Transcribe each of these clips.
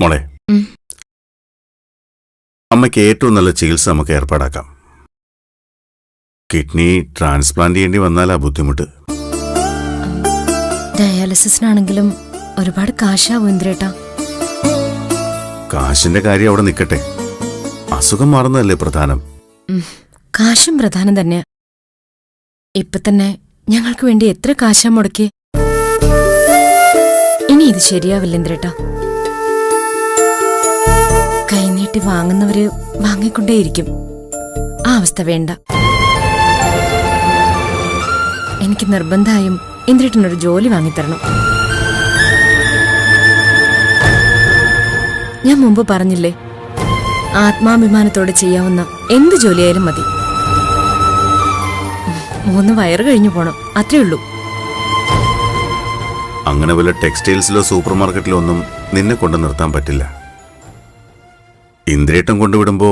മോളെ. അമ്മയ്ക്ക് ഏറ്റവും നല്ല ചികിത്സ നമുക്ക് ഏർപ്പാടാക്കാം. കിഡ്നി ട്രാൻസ്പ്ലാന്റ് ചെയ്യേണ്ടി വന്നാലാ ബുദ്ധിമുട്ട്. ഡയാലിസിസിനാണെങ്കിലും ഒരുപാട് കാശാവും ഇന്ദ്രേട്ടാ. കാശിന്റെ കാര്യം അവിടെ നിൽക്കട്ടെ അസുഖം മാറുന്നതല്ലേ പ്രധാനം. കാശും പ്രധാനം തന്നെയാ. ഇപ്പൊ തന്നെ ഞങ്ങൾക്ക് വേണ്ടി എത്ര കാശാ മുടക്കി ഇനി ഇത് ശരിയാവില്ല ഇന്ദ്രേട്ടാ. കൈനീട്ടി വാങ്ങുന്നവര് വാങ്ങിക്കൊണ്ടേയിരിക്കും. ആ അവസ്ഥ വേണ്ട. എനിക്ക് നിർബന്ധമായും ഇന്ദ്രേട്ടനൊരു ജോലി വാങ്ങിത്തരണം. ഞാൻ മുമ്പ് പറഞ്ഞില്ലേ ആത്മാഭിമാനത്തോടെ ചെയ്യാവുന്ന എന്ത് ജോലിയായാലും മതി. മൂന്ന് വയറ് കഴിഞ്ഞു പോണം അത്രേ ഉള്ളൂ. അങ്ങനെ വല്ല ടെക്സ്റ്റൈൽസിലോ സൂപ്പർ മാർക്കറ്റിലോ ഒന്നും നിന്നെ കൊണ്ടു നിർത്താൻ പറ്റില്ല. ഇന്ദ്രേട്ടം കൊണ്ടുവിടുമ്പോ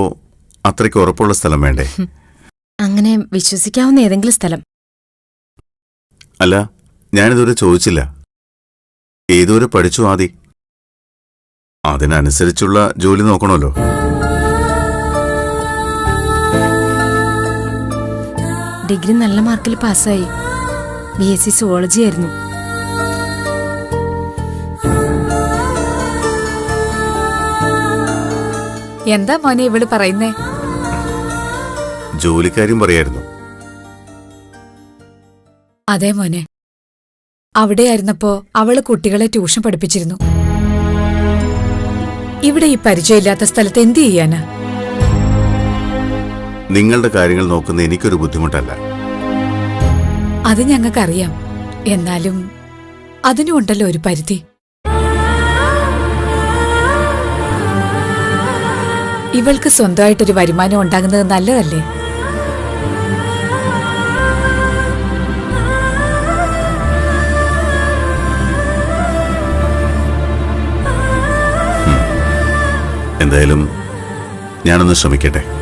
അത്രയ്ക്ക് ഉറപ്പുള്ള സ്ഥലം വേണ്ടേ? അങ്ങനെ വിശ്വസിക്കാവുന്ന ഏതെങ്കിലും സ്ഥലം. അല്ല ഞാനിതുവരെ ചോദിച്ചില്ല. ഏതുവരെ പഠിച്ചു ആദി? അതിനനുസരിച്ചുള്ള ജോലി നോക്കണമല്ലോ. ഡിഗ്രി നല്ല മാർക്കിൽ പാസ്സായി. ബി എസ് സി സുവോളജി ആയിരുന്നു എന്താ മോനെ ഇവൾ പറയുന്നേ? ജോലിക്കാര്യം പറയായിരുന്നു. അതെ മോനെ. അവിടെയായിരുന്നപ്പോ അവൾ കുട്ടികളെ ട്യൂഷൻ പഠിപ്പിച്ചിരുന്നു. ഇവിടെ ഈ പരിചയമില്ലാത്ത സ്ഥലത്ത് എന്ത് ചെയ്യാനാ? നിങ്ങളുടെ കാര്യങ്ങൾ നോക്കുന്ന എനിക്കൊരു ബുദ്ധിമുട്ടല്ല. അത് ഞങ്ങൾക്കറിയാം. എന്നാലും അതിനുണ്ടല്ലോ ഒരു പരിധി. ഇവൾക്ക് സ്വന്തമായിട്ടൊരു വരുമാനം ഉണ്ടാകുന്നത് നല്ലതല്ലേ? എന്തായാലും ഞാനൊന്ന് ശ്രമിക്കട്ടെ.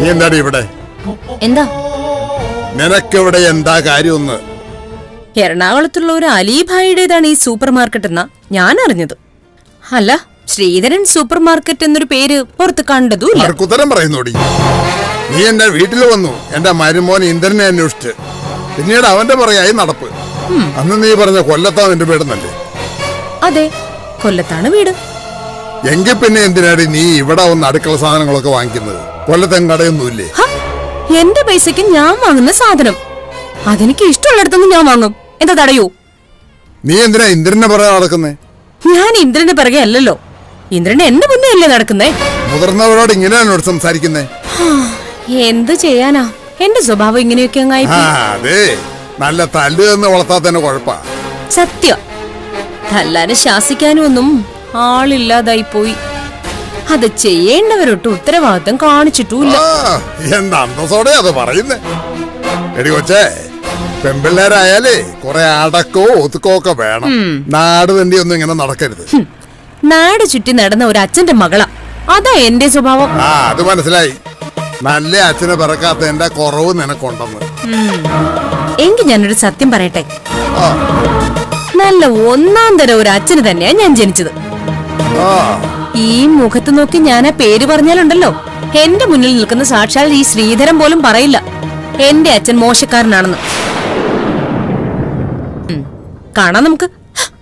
നീ എന്താടി ഇവിടെ? എന്താ? നിനക്കിവിടെ എന്താ കാര്യമൊന്ന്? എറണാകുളത്തുള്ള ഒരു അലീഭായിയുടേതാണ് ഈ സൂപ്പർ മാർക്കറ്റ് എന്നാ ഞാൻ അറിഞ്ഞത്. അല്ല ശ്രീധരൻ സൂപ്പർ മാർക്കറ്റ് എന്നൊരു പേര് പുറത്ത് കണ്ടതും പറയുന്നോടി? നീ എന്റെ വീട്ടിൽ വന്നു. എന്റെ മരുമോൻ ഇന്ദ്രനെ അന്വേഷിച്ച്. പിന്നീട് അവന്റെ പറയായി നടപ്പ്. അന്ന് നീ പറഞ്ഞ കൊല്ലത്താ നിന്റെ വീടെന്നല്ലേ? അതെ കൊല്ലത്താണ് വീട്. എങ്കിൽ പിന്നെ എന്തിനാടി നീ ഇവിടെ വന്ന് അടുക്കള സാധനങ്ങളൊക്കെ വാങ്ങിക്കുന്നത്? കൊല്ലത്തൻ കടയൊന്നുമില്ലേ ഹ, എന്റെ പൈസക്ക് ഞാൻ വാങ്ങുന്ന സാധനം. അതെനിക്ക് ഇഷ്ടമുള്ളിടത്തുനിന്ന് ഞാൻ വാങ്ങും. എന്താ തടയൂ? നീ എന്തിനാ ഇന്ദ്രനെ പറയാ നടക്കുന്നേ? ഞാൻ ഇന്ദ്രന്റെ പിറകെ അല്ലല്ലോ. ഇന്ദ്രൻ എന്റെ മുന്നേ അല്ലേ നടക്കുന്നേ. മുതിർന്നവരോട് ഇങ്ങനെയാണ് സംസാരിക്കുന്നേ? എന്ത് ചെയ്യാനാ? എന്റെ സ്വഭാവം ഇങ്ങനെയൊക്കെ അങ്ങായി ആ അതെ. നല്ല തല്ല് എന്ന് വളർത്താൻ തന്നെ കുഴപ്പാ. സത്യം. തല്ലാനും ശാസിക്കാനും ഒന്നും ആളില്ലാതായി പോയി അത് ചെയ്യേണ്ടവരൊട്ട് ഉത്തരവാദിത്തം കാണിച്ചിട്ടുമില്ല. ആ, എന്ത് അന്തസ്സോടെ അത് പറയുന്നേ? എടി കൊച്ചേ പെമ്പിള്ളേരായാലേ കുറെ അടക്കോ ഒതുക്കോ ഒക്കെ വേണം. നാട് തന്നെ ഒന്നും ഇങ്ങനെ നടക്കരുത്. ഹും, നാട് ചുറ്റി നടന്ന ഒരു അച്ഛന്റെ മകളാ. അതാ എന്റെ സ്വഭാവം. ആ അത് മനസ്സിലായി. നല്ല അച്ഛനെ പിറക്കാത്തതിന്റെ കുറവ് നിനക്കുണ്ടെന്ന്. എങ്കിൽ ഞാനൊരു സത്യം പറയട്ടെ? നല്ല ഒന്നാം തരം ഒരു അച്ഛന് തന്നെയാ ഞാൻ ജനിച്ചത്. ഈ മുഖത്ത് നോക്കി ഞാൻ ആ പേര് പറഞ്ഞാലുണ്ടല്ലോ. എന്റെ മുന്നിൽ നിൽക്കുന്ന സാക്ഷാൽ ഈ ശ്രീധരൻ പോലും പറയില്ല. എന്റെ അച്ഛൻ മോശക്കാരനാണെന്ന്. കാണാം നമുക്ക്.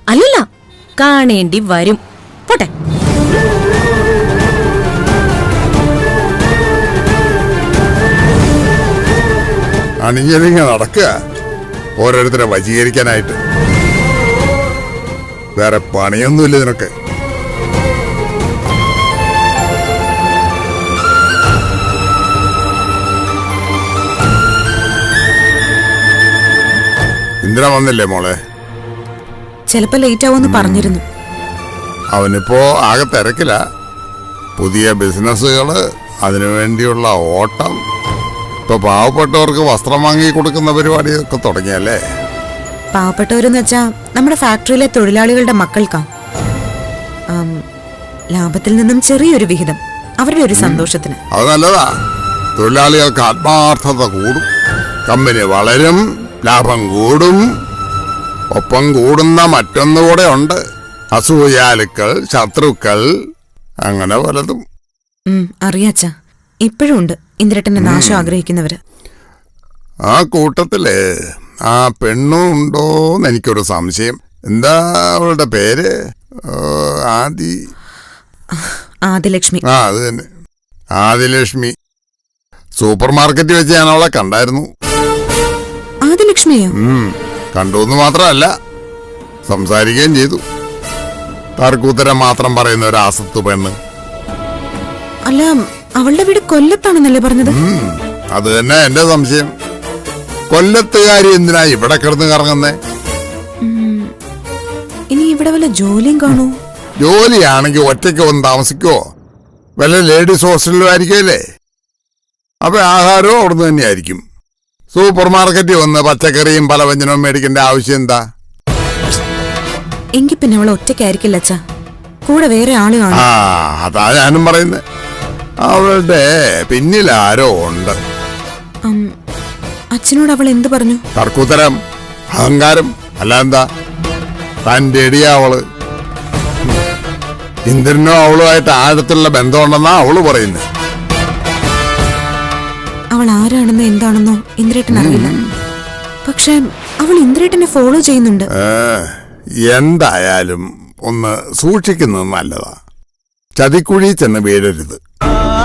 അല്ലല്ല കാണേണ്ടി വരും. പോട്ടെ. അണിഞ്ഞൊരുങ്ങി നടക്കുക. ഓരോരുത്തരെ വശീകരിക്കാനായിട്ട് വേറെ പണിയൊന്നുമില്ല ഇതിനൊക്കെ ഇന്ദിര വന്നില്ലേ മോളെ? ചിലപ്പോ ലേറ്റ് ആവുമെന്ന് പറഞ്ഞിരുന്നു. അവനിപ്പോ ആകെ തിരക്കില. പുതിയ ബിസിനസ്സുകൾ അതിനുവേണ്ടിയുള്ള ഓട്ടം ഇപ്പൊ പാവപ്പെട്ടവർക്ക് വസ്ത്രം വാങ്ങി കൊടുക്കുന്ന പരിപാടിയൊക്കെ തുടങ്ങിയല്ലേ? പാവപ്പെട്ടവരെന്ന് വെച്ചാ നമ്മുടെ ഫാക്ടറിയിലെ തൊഴിലാളികളുടെ മക്കൾക്കാ. ലാഭത്തിൽ നിന്നും ചെറിയൊരു വിഹിതം അവരുടെ ഒരു സന്തോഷത്തിന്. അത് നല്ലതാ. തൊഴിലാളികൾക്ക് ആത്മാർത്ഥത കൂടും കമ്പനി വളരും ലാഭം കൂടും ഒപ്പം കൂടുന്ന മറ്റൊന്നുകൂടെ ഉണ്ട് അസൂയാലുക്കൾ ശത്രുക്കൾ അങ്ങനെ പലതും. അറിയാച്ച. ഇപ്പോഴും ഉണ്ട്. ഇന്ദ്രട്ടന്റെ നാശം ആഗ്രഹിക്കുന്നവര്? ആ കൂട്ടത്തിൽ ആ പെണ്ണും ഉണ്ടോന്ന് എനിക്കൊരു സംശയം. എന്താ അവളുടെ പേര്? ആദി. ആദിലക്ഷ്മി. ആ അത് തന്നെ. ആദിലക്ഷ്മി. സൂപ്പർ മാർക്കറ്റ് വെച്ച് ഞാൻ അവളെ കണ്ടായിരുന്നു. ആദിലക്ഷ്മിയോ? കണ്ടു എന്ന് മാത്രമല്ല സംസാരിക്കുകയും ചെയ്തു. തർക്കൂത്തരം മാത്രം പറയുന്ന ഒരു ആസത്തു പെണ്ണ്. അല്ല അവളുടെ വീട് കൊല്ലത്താണെന്നല്ലേ പറഞ്ഞത്? അത് തന്നെ എന്റെ സംശയം. കൊല്ലത്തുകാരി എന്തിനാ ഇവിടെ കിടന്ന് കറങ്ങുന്നേ? ഇനി ഇവിടെ വല്ല ജോലിയും കാണൂ. ജോലിയാണെങ്കിൽ ഒറ്റയ്ക്ക് വന്ന് താമസിക്കോ? വല്ല ലേഡീസ് ഹോസ്റ്റലിലും ആയിരിക്കല്ലേ അപ്പൊ ആഹാരവും അവിടുന്ന് തന്നെയായിരിക്കും. സൂപ്പർ മാർക്കറ്റിൽ വന്ന് പച്ചക്കറിയും പലവ്യഞ്ജനവും മേടിക്കേണ്ട ആവശ്യം എന്താ? എങ്കിൽ പിന്നെ അവൾ ഒറ്റയ്ക്കായിരിക്കില്ല അച്ഛാ. കൂടെ വേറെ ആൾ കാണും. ആ അതാ ഞാനും പറയുന്നത് അവളുടെ പിന്നിൽ ആരോ ഉണ്ട്. അച്ഛനോട് അവൾ എന്ത് പറഞ്ഞു? തർക്കുത്തരം അഹങ്കാരം അല്ല എന്താ? തന്റെ ഇടിയാ അവൾ. ഇന്ദ്രനോ അവളുമായിട്ട് ആഴത്തിലുള്ള ബന്ധമുണ്ടെന്നാ അവൾ പറയുന്നത് അവൾ ആരാണെന്നോ എന്താണെന്നോ ഇന്ദ്രേട്ടൻ അറിയില്ല. പക്ഷെ അവൾ ഇന്ദ്രേട്ടനെ ഫോളോ ചെയ്യുന്നുണ്ട്. എന്തായാലും ഒന്ന് സൂക്ഷിക്കുന്നത് നല്ലതാ. ചതിക്കുഴി ചെന്ന് വീഴരുത്. തീരെ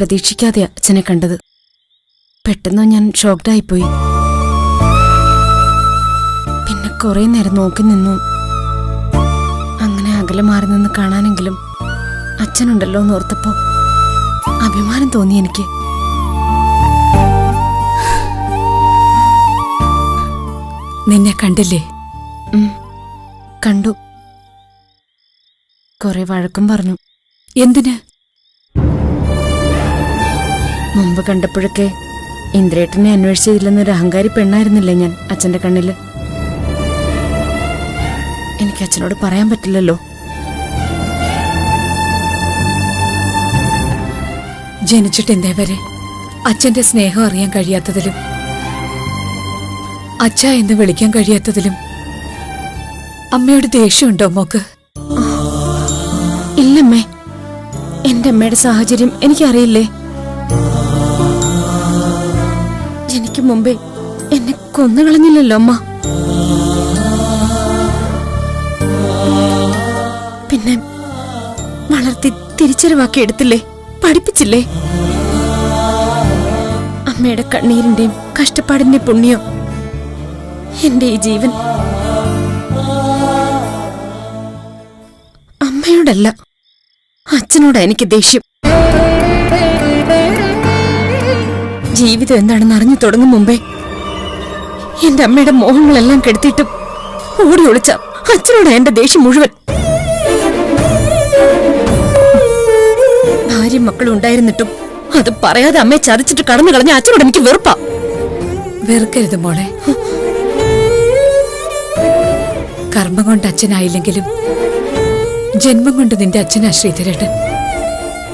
പ്രതീക്ഷിക്കാതെ അച്ഛനെ കണ്ടത്. പെട്ടെന്ന് ഞാൻ ഷോക്ഡായിപ്പോയി പിന്നെ കുറെ നേരം നോക്കി നിന്നു. അങ്ങനെ അകലെ മാറി നിന്ന് കാണാനെങ്കിലും അച്ഛനുണ്ടല്ലോ എന്ന് ഓർത്തപ്പോ അഭിമാനം തോന്നി എനിക്ക്. നിന്നെ കണ്ടില്ലേ? കണ്ടു. കുറെ വഴക്കും പറഞ്ഞു. എന്തിന്? മുമ്പ് കണ്ടപ്പോഴൊക്കെ ഇന്ദ്രേട്ടനെ അന്വേഷിച്ചില്ലെന്നൊരു അഹങ്കാരി പെണ്ണായിരുന്നില്ലേ ഞാൻ അച്ഛന്റെ കണ്ണിൽ? എനിക്ക് അച്ഛനോട് പറയാൻ പറ്റില്ലല്ലോ. ജനിച്ചിട്ട് എന്തേ വരെ അച്ഛന്റെ സ്നേഹം അറിയാൻ കഴിയാത്തതിലും അച്ഛ എന്ന് വിളിക്കാൻ കഴിയാത്തതിലും അമ്മയോട് ദേഷ്യമുണ്ടോ മോക്ക്? ഇല്ലമ്മേ. എന്റെ അമ്മയുടെ സാഹചര്യം എനിക്കറിയില്ലേ? മുമ്പേ എന്നെ കൊന്നുകളഞ്ഞില്ലല്ലോ അമ്മ. പിന്നെ വളർത്തി തിരിച്ചറിവാക്കി എടുത്തില്ലേ? പഠിപ്പിച്ചില്ലേ? അമ്മയുടെ കണ്ണീരിന്റെയും കഷ്ടപ്പാടിന്റെ പുണ്യം. എന്റെ ഈ ജീവൻ അമ്മയോടല്ല അച്ഛനോടാ എനിക്ക് ദേഷ്യം. ജീവിതം എന്താണെന്ന് അറിഞ്ഞു തുടങ്ങും മുമ്പേ എന്റെ അമ്മയുടെ മോഹങ്ങളെല്ലാം കെടുത്തിട്ടും ഓടി ഒളിച്ച അച്ഛനോട് എന്റെ ദേഷ്യം മുഴുവൻ. ഭാര്യ മക്കളും ഉണ്ടായിരുന്നിട്ടും അത് പറയാതെ അമ്മയെ ചതിച്ചിട്ട് കടന്നു കളഞ്ഞ അച്ഛനോട് എനിക്ക് വെറുപ്പാ. വെറുക്കരുത് മോളെ. കർമ്മം കൊണ്ട് അച്ഛനായില്ലെങ്കിലും ജന്മം കൊണ്ട് നിന്റെ അച്ഛനാ ശ്രീധരേട്ടൻ.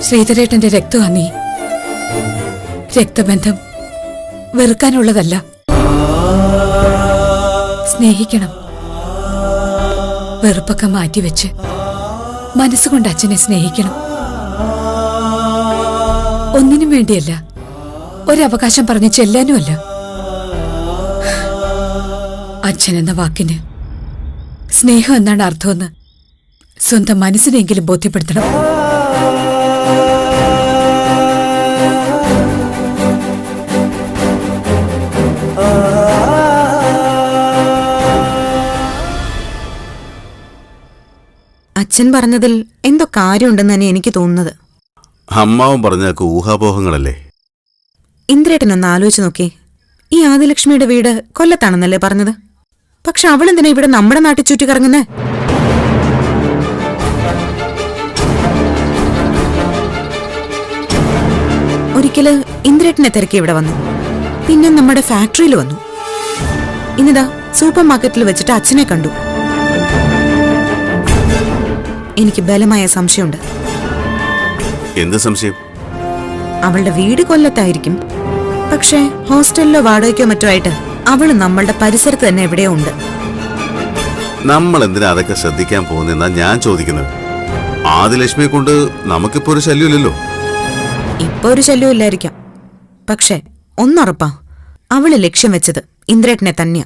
ശ്രീധരേട്ടന്റെ രക്തമാ നീ. രക്തബന്ധം വെറുക്കാനുള്ളതല്ല. സ്നേഹിക്കണം. വെറുപ്പൊക്കെ മാറ്റിവെച്ച് മനസ്സുകൊണ്ട് അച്ഛനെ സ്നേഹിക്കണം. ഒന്നിനും വേണ്ടിയല്ല ഒരവകാശം പറഞ്ഞ് ചെല്ലാനുമല്ല. അച്ഛൻ എന്ന വാക്കിന് സ്നേഹം എന്നാണ് അർത്ഥമെന്ന് സ്വന്തം മനസ്സിനെങ്കിലും ബോധ്യപ്പെടുത്തണം. അച്ഛൻ പറഞ്ഞതിൽ എന്തോ കാര്യമുണ്ടെന്ന് തന്നെ എനിക്ക് തോന്നുന്നത്. അമ്മാവും പറഞ്ഞതൊക്കെ ഊഹാപോഹങ്ങളല്ലേ? ഇന്ദ്രേട്ടനൊന്ന് ആലോചിച്ച് നോക്കി. ഈ ആദിലക്ഷ്മിയുടെ വീട് കൊല്ലത്താണെന്നല്ലേ പറഞ്ഞത്? പക്ഷെ അവളെന്തിനാ ഇവിടെ നമ്മുടെ നാട്ടിൽ ചുറ്റി കറങ്ങുന്നേ ഒരിക്കൽ ഇന്ദ്രേട്ടനെ തിരക്കി ഇവിടെ വന്നു. പിന്നെ നമ്മുടെ ഫാക്ടറിയിൽ വന്നു. ഇന്നിതാ സൂപ്പർ മാർക്കറ്റിൽ വെച്ചിട്ട് അച്ഛനെ കണ്ടു. എനിക്ക് ബലമായ സംശയമുണ്ട്. എന്ത് സംശയം? അവളുടെ വീട് കൊല്ലത്തായിരിക്കും. പക്ഷേ ഹോസ്റ്റലിലോ വാടകയ്ക്കോ മറ്റോ ആയിട്ട് അവൾ നമ്മളുടെ പരിസരത്ത് തന്നെ എവിടെയോ ഉണ്ട്. നമ്മൾ എന്തിനാ അതൊക്കെ ശ്രദ്ധിക്കാൻ പോകുന്നെന്നാ ഞാൻ ചോദിക്കുന്നത്? ആദിലക്ഷ്മിയെ കൊണ്ട് നമുക്കിപ്പോ ഒരു ശല്യമില്ലല്ലോ. ഇപ്പൊ ഒരു ശല്യവും ഇല്ലായിരിക്കാം. പക്ഷേ ഒന്നുറപ്പാ അവൾ ലക്ഷ്യം വെച്ചത് ഇന്ദ്രേട്ടനെ തന്നെയാ.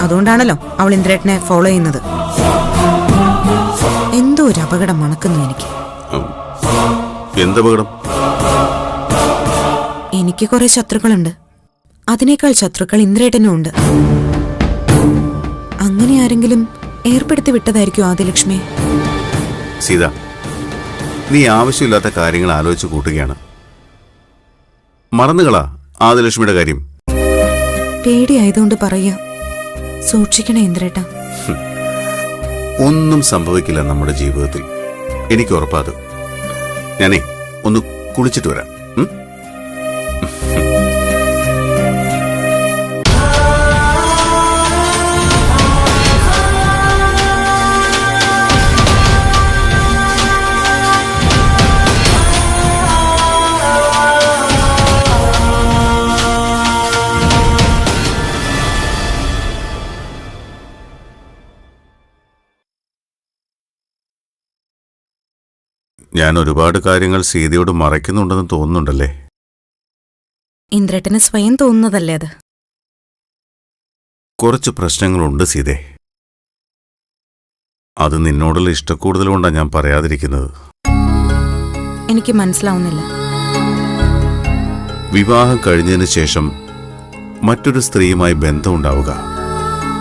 അതുകൊണ്ടാണല്ലോ അവൾ ഇന്ദ്രേട്ടനെ ഫോളോ ചെയ്യുന്നത്. എന്തോ ഒരു അപകടം മണക്കുന്നു എനിക്ക്. എന്തപകടം എനിക്ക് കുറെ ശത്രുക്കളുണ്ട്. അതിനേക്കാൾ ശത്രുക്കൾ ഇന്ദ്രേട്ടനും ഉണ്ട്. അങ്ങനെ ആരെങ്കിലും ഏർപ്പെടുത്തി വിട്ടതായിരിക്കും ആദിലക്ഷ്മി. സീത നീ ആവശ്യമില്ലാത്ത കാര്യങ്ങൾ ആലോചിച്ച് കൂട്ടുകയാണ്. മറന്നുകളാ ആദിലക്ഷ്മിയുടെ കാര്യം. പേടിയായതുകൊണ്ട് പറയാ സൂക്ഷിക്കണേ ഇന്ദ്രേട്ട. ഒന്നും സംഭവിക്കില്ല നമ്മുടെ ജീവിതത്തിൽ. എനിക്ക് ഉറപ്പാത് ഞാനേ ഒന്ന് കുളിച്ചിട്ട് വരാം. ഞാൻ ഒരുപാട് കാര്യങ്ങൾ സീതയോട് മറയ്ക്കുന്നുണ്ടെന്ന് തോന്നുന്നുണ്ടല്ലേ? ഇന്ദ്രേട്ടന് സ്വയം തോന്നുന്നതല്ലേ അത്? കുറച്ച് പ്രശ്നങ്ങളുണ്ട് സീതേ. അത് നിന്നോടുള്ള ഇഷ്ടക്കൂടുതൽ കൊണ്ടാണ് ഞാൻ പറയാതിരിക്കുന്നത്. എനിക്ക് മനസ്സിലാവുന്നില്ല. വിവാഹം കഴിഞ്ഞതിന് ശേഷം മറ്റൊരു സ്ത്രീയുമായി ബന്ധമുണ്ടാവുക.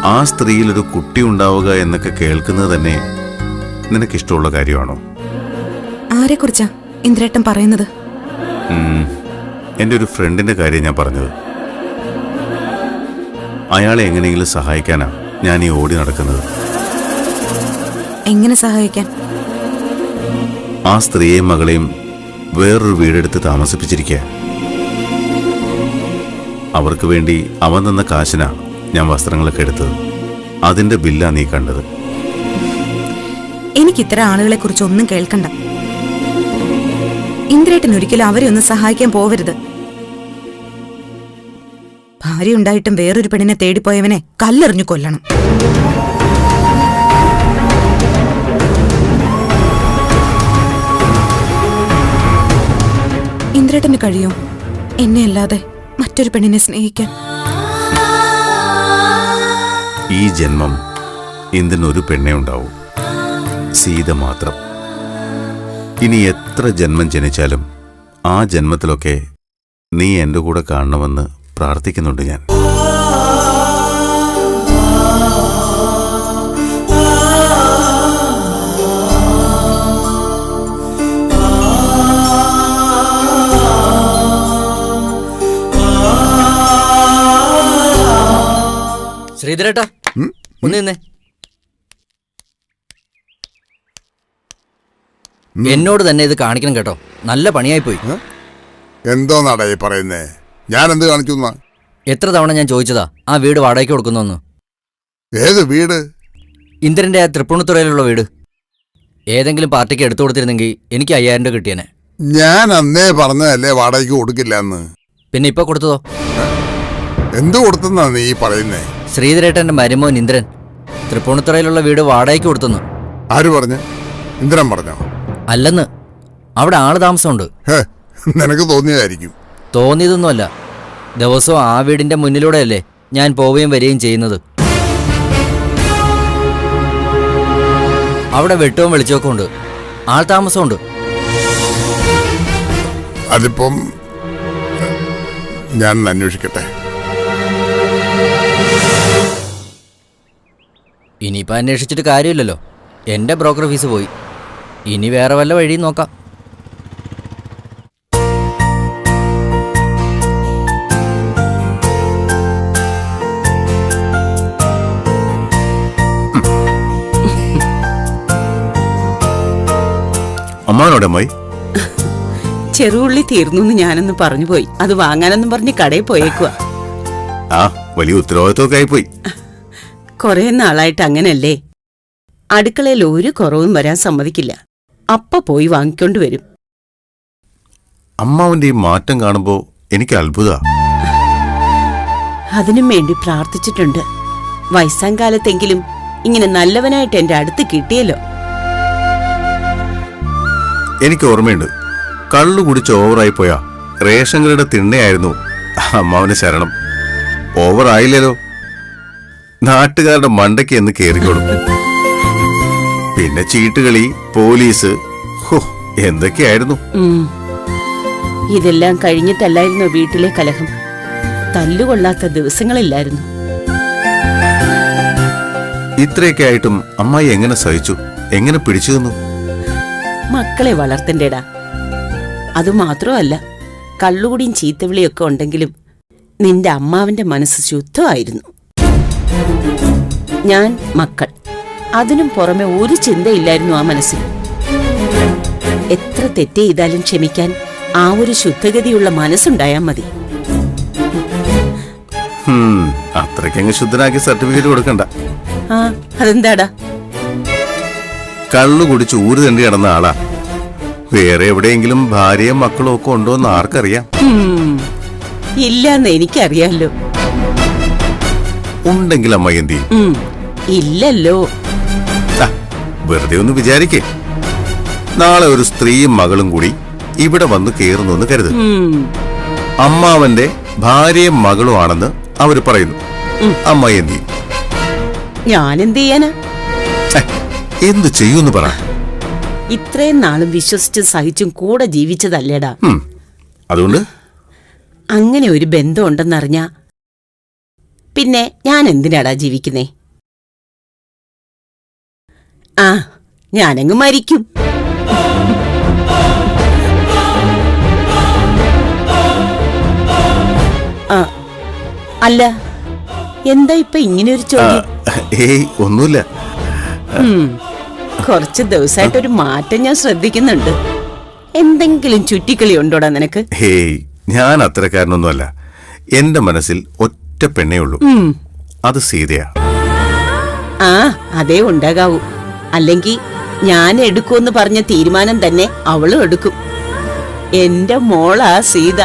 ആ സ്ത്രീയിൽ ഒരു കുട്ടി ഉണ്ടാവുക എന്നൊക്കെ കേൾക്കുന്നത് തന്നെ നിനക്കിഷ്ടമുള്ള കാര്യമാണോ? ആരെക്കുറിച്ചാ ഇന്ദ്രേട്ടൻ പറയുന്നത്? എന്റെ എന്റെ ഒരു ഫ്രണ്ടിന്റെ കാര്യം ഞാൻ പറഞ്ഞത്. അയാളെ എങ്ങനെയെങ്കിലും സഹായിക്കാനാ ഞാൻ ഈ ഓടി നടക്കുന്നത്. എങ്ങനെ സഹായിക്കാൻ? ആ സ്ത്രീയെയും മകളെയും വേറൊരു വീടെടുത്ത് താമസിപ്പിച്ചിരിക്കുക അവർക്ക് വേണ്ടി അവൻ തന്ന കാശിനാ ഞാൻ വസ്ത്രങ്ങളൊക്കെ എടുത്തത്. അതിന്റെ ബില്ലാ നീ കണ്ടത്. എനിക്ക് ഇത്തരം ആളുകളെ കുറിച്ച് ഒന്നും കേൾക്കണ്ട. ഇന്ദ്രേട്ടൻ ഒരിക്കലും അവരെ ഒന്ന് സഹായിക്കാൻ പോവരുത്. ഭാര്യ ഉണ്ടായിട്ടും വേറൊരു പെണ്ണിനെ തേടിപ്പോയവനെ കല്ലെറിഞ്ഞു കൊല്ലണം. ഇന്ദ്രേട്ടന് കഴിയോ. എന്നെ അല്ലാതെ മറ്റൊരു പെണ്ണിനെ സ്നേഹിക്കാൻ. ഈ ജന്മം എന്തിനൊരു പെണ്ണേ ഉണ്ടാവൂ. സീത മാത്രം. ഇനി എത്ര ജന്മം ജനിച്ചാലും ആ ജന്മത്തിലൊക്കെ നീ എന്റെ കൂടെ കാണണമെന്ന് പ്രാർത്ഥിക്കുന്നുണ്ട് ഞാൻ. ശ്രീധരേട്ടാ ഒന്ന് നിന്നേ. എന്നോട് തന്നെ ഇത് കാണിക്കണം കേട്ടോ. നല്ല പണിയായി പോയി എന്തോ നാടായി ഈ പറയുന്നേ? ഞാൻ എന്ത് കാണിച്ചു എത്ര തവണ ഞാൻ ചോദിച്ചതാ ആ വീട് വാടകയ്ക്ക് കൊടുക്കുന്നെന്ന്. ഏത് വീട്? ഇന്ദ്രന്റെ ആ തൃപ്പൂണിത്തുറയിലുള്ള വീട്. ഏതെങ്കിലും പാർട്ടിക്ക് എടുത്തു കൊടുത്തിരുന്നെങ്കിൽ എനിക്ക് അയ്യായിരം രൂപ കിട്ടിയനെ. ഞാൻ അന്നേ പറഞ്ഞതല്ലേ വാടകയ്ക്ക് കൊടുക്കില്ല എന്ന് പിന്നെ ഇപ്പൊ കൊടുത്തതോ? എന്ത് കൊടുത്തെന്നാ നീ പറയുന്നേ? ശ്രീധരേട്ടന്റെ മരുമോൻ ഇന്ദ്രൻ തൃപ്പൂണിത്തുറയിലുള്ള വീട് വാടകയ്ക്ക് കൊടുത്തെന്ന്. ആര് പറഞ്ഞു? ഇന്ദ്രൻ പറഞ്ഞോ? അല്ലെന്ന്. അവിടെ ആൾ താമസമുണ്ട്. നിനക്ക് തോന്നിയതായിരിക്കും. തോന്നിയതൊന്നുമല്ല. ദിവസവും ആ വീടിന്റെ മുന്നിലൂടെയല്ലേ ഞാൻ പോവുകയും വരികയും ചെയ്യുന്നത്. അവിടെ വെട്ടവും വെളിച്ചമൊക്കെ ഉണ്ട്. ആൾ താമസമുണ്ട്. അതിപ്പം ഞാൻ അന്വേഷിക്കട്ടെ. ഇനിയിപ്പോൾ അന്വേഷിച്ചിട്ട് കാര്യമില്ലല്ലോ. എന്റെ ബ്രോക്കർ ഫീസ് പോയി. ഇനി വേറെ വല്ല വഴിയും നോക്കാം. അമ്മായി ചെറുള്ളി തീർന്നു എന്ന് ഞാനൊന്ന് പറഞ്ഞു പോയി. അത് വാങ്ങാനെന്നും പറഞ്ഞ് കടയിൽ പോയേക്കുക ആ വലിയ ഉത്തരവാദിത്വമൊക്കെ ആയിപ്പോയി. കുറെ നാളായിട്ട് അങ്ങനല്ലേ? അടുക്കളയിൽ ഒരു കുറവും വരാൻ സമ്മതിക്കില്ല. അപ്പ പോയി വാങ്ങിക്കൊണ്ട് വരും. അമ്മാവന്റെ ഈ മാറ്റം കാണുമ്പോ എനിക്ക് അത്ഭുത. അതിനും വേണ്ടി പ്രാർത്ഥിച്ചിട്ടുണ്ട്. വയസ്സാം കാലത്തെങ്കിലും ഇങ്ങനെ നല്ലവനായിട്ട് എന്റെ അടുത്ത് കിട്ടിയല്ലോ. എനിക്ക് ഓർമ്മയുണ്ട്. കള്ളു കുടിച്ച് ഓവറായി പോയാ റേഷൻ കടയുടെ തിണ്ണയായിരുന്നു അമ്മാവന് ശരണം. ഓവറായില്ലല്ലോ. നാട്ടുകാരുടെ മണ്ടയ്ക്ക് എന്ന് കേറിക്കോളും പിന്നെ ചീട്ടുകളി പോലീസ്. ഹോ എന്തൊക്കെയായിരുന്നു. ഇതെല്ലാം കഴിഞ്ഞിട്ടല്ലായിരുന്നു വീട്ടിലെ കലഹം. തല്ലുകൊള്ളാത്ത ദിവസങ്ങളില്ലായിരുന്നു. ഇത്രയൊക്കെ ആയിട്ടും അമ്മായി എങ്ങനെ സഹിച്ചു? എങ്ങനെ പിടിച്ചു തന്നു മക്കളെ വളർത്തണ്ടേടാ. അതുമാത്രമല്ല കള്ളുകൂടിയും ചീത്തവിളിയൊക്കെ ഉണ്ടെങ്കിലും നിന്റെ അമ്മാവന്റെ മനസ്സ് ശുദ്ധമായിരുന്നു. ഞാൻ മക്കൾ. അതിനും പുറമെ ഒരു ചിന്തയില്ലായിരുന്നു ആ മനസ്സിൽ. എത്ര തെറ്റ് ചെയ്താലും ക്ഷമിക്കാൻ ആ ഒരു ശുദ്ധഗതിയുള്ള മനസ്സുണ്ടായാൽ മതി. അത്രയ്ക്കങ്ങ് ശുദ്ധനാക്കി സർട്ടിഫിക്കറ്റ് കൊടുക്കണ്ട. ആ അതെന്താടാ? കള്ളു കുടിച്ച് ഊര് തണ്ടി കിടന്ന ആളാ. വേറെ എവിടെയെങ്കിലും ഭാര്യയും മക്കളും ഒക്കെ ഉണ്ടോ എന്ന് ആർക്കറിയാം ഇല്ലെന്ന് എനിക്കറിയാലോ. ഉണ്ടെങ്കിൽ അമ്മ എന്തി ഇല്ലല്ലോ. വെറുതെ ഒന്ന് വിചാരിക്കേ. നാളെ ഒരു സ്ത്രീയും മകളും കൂടി ഇവിടെ വന്ന് കേറുന്നു എന്ന് കരുത്. അമ്മാവന്റെ ഭാര്യയും മകളും ആണെന്ന് അവർ പറയുന്നു. അമ്മ എന്ത് ചെയ്യും ഞാനെന്ത് ചെയ്യാനാ? എന്ത് ചെയ്യൂന്ന് പറ. ഇത്രയും നാളും വിശ്വസിച്ചും സഹിച്ചും കൂടെ ജീവിച്ചതല്ലേടാ. അതുകൊണ്ട്? അങ്ങനെ ഒരു ബന്ധം ഉണ്ടെന്നറിഞ്ഞ പിന്നെ ഞാൻ എന്തിനാടാ ജീവിക്കുന്നേ? ആ ഞാനങ്ങ് മരിക്കും. അല്ല എന്താ ഇപ്പൊ ഇങ്ങനെ ഒരു ആ, ചോദ്യം? ഏയ് ഒന്നുമില്ല. കുറച്ച് ദിവസമായിട്ട് ഒരു മാറ്റം ഞാൻ ശ്രദ്ധിക്കുന്നുണ്ട്. എന്തെങ്കിലും ചുറ്റിക്കളി ഉണ്ടോടാ നിനക്ക്? ഹേയ് ഞാൻ കാരണമൊന്നുമല്ല എന്റെ മനസ്സിൽ ഒറ്റ പെണ്ണേ ഉള്ളൂ. അത് സീതയാ. ആ അതേ ഉണ്ടാകാവൂ. അല്ലെങ്കിൽ ഞാൻ എടുക്കുമെന്ന് പറഞ്ഞ തീരുമാനം തന്നെ അവളും എടുക്കും. എന്റെ മോളാ സീത.